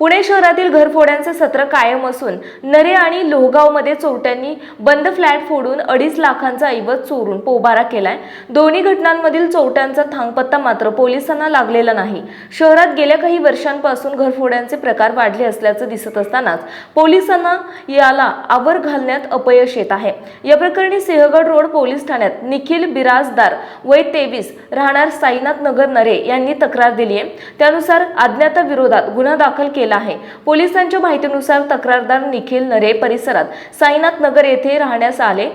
पुणे शहरातील घरफोड्यांचे सत्र कायम असून नरे आणि लोहगावमध्ये चोरट्यांनी बंद फ्लॅट फोडून अडीच लाखांचा ऐवज चोरून पोबारा केलाय. दोन्ही घटनांमधील चोरट्यांचा थांगपत्ता मात्र पोलिसांना लागलेला नाही. शहरात गेल्या काही वर्षांपासून घरफोड्यांचे प्रकार वाढले असल्याचं दिसत असतानाच पोलिसांना याला आवर घालण्यात अपयश येत आहे. या प्रकरणी सिंहगड रोड पोलीस ठाण्यात निखिल बिराजदार वय तेवीस राहणार साईनाथ नगर नरे यांनी तक्रार दिली आहे त्यानुसार अज्ञाता विरोधात गुन्हा दाखल केला आहे. पोलिसांच्या माहितीनुसार तक्रारदार निखिल नरे परिसरात साईनाथ नगर येथे राहण्यास आले.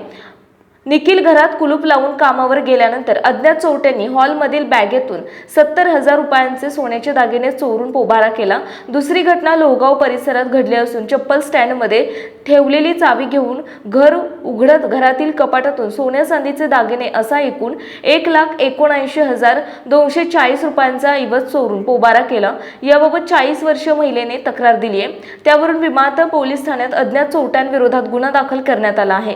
निखिल घरात कुलूप लावून कामावर गेल्यानंतर अज्ञात चोरट्यांनी हॉलमधील बॅगेतून सत्तर हजार रुपयांचे सोन्याचे दागिने चोरून पोबारा केला. दुसरी घटना लोहगाव परिसरात घडली असून चप्पल स्टँडमध्ये ठेवलेली चावी घेऊन घर उघडत घरातील कपाटातून सोन्या चांदीचे दागिने असा एकूण एक लाख एकोणऐंशी हजार दोनशे चाळीस रुपयांचा ऐवज चोरून पोबारा केला. याबाबत चाळीस वर्षीय महिलेने तक्रार दिली आहे त्यावरून विमानतळ पोलीस ठाण्यात अज्ञात चोरट्यांविरोधात गुन्हा दाखल करण्यात आला आहे.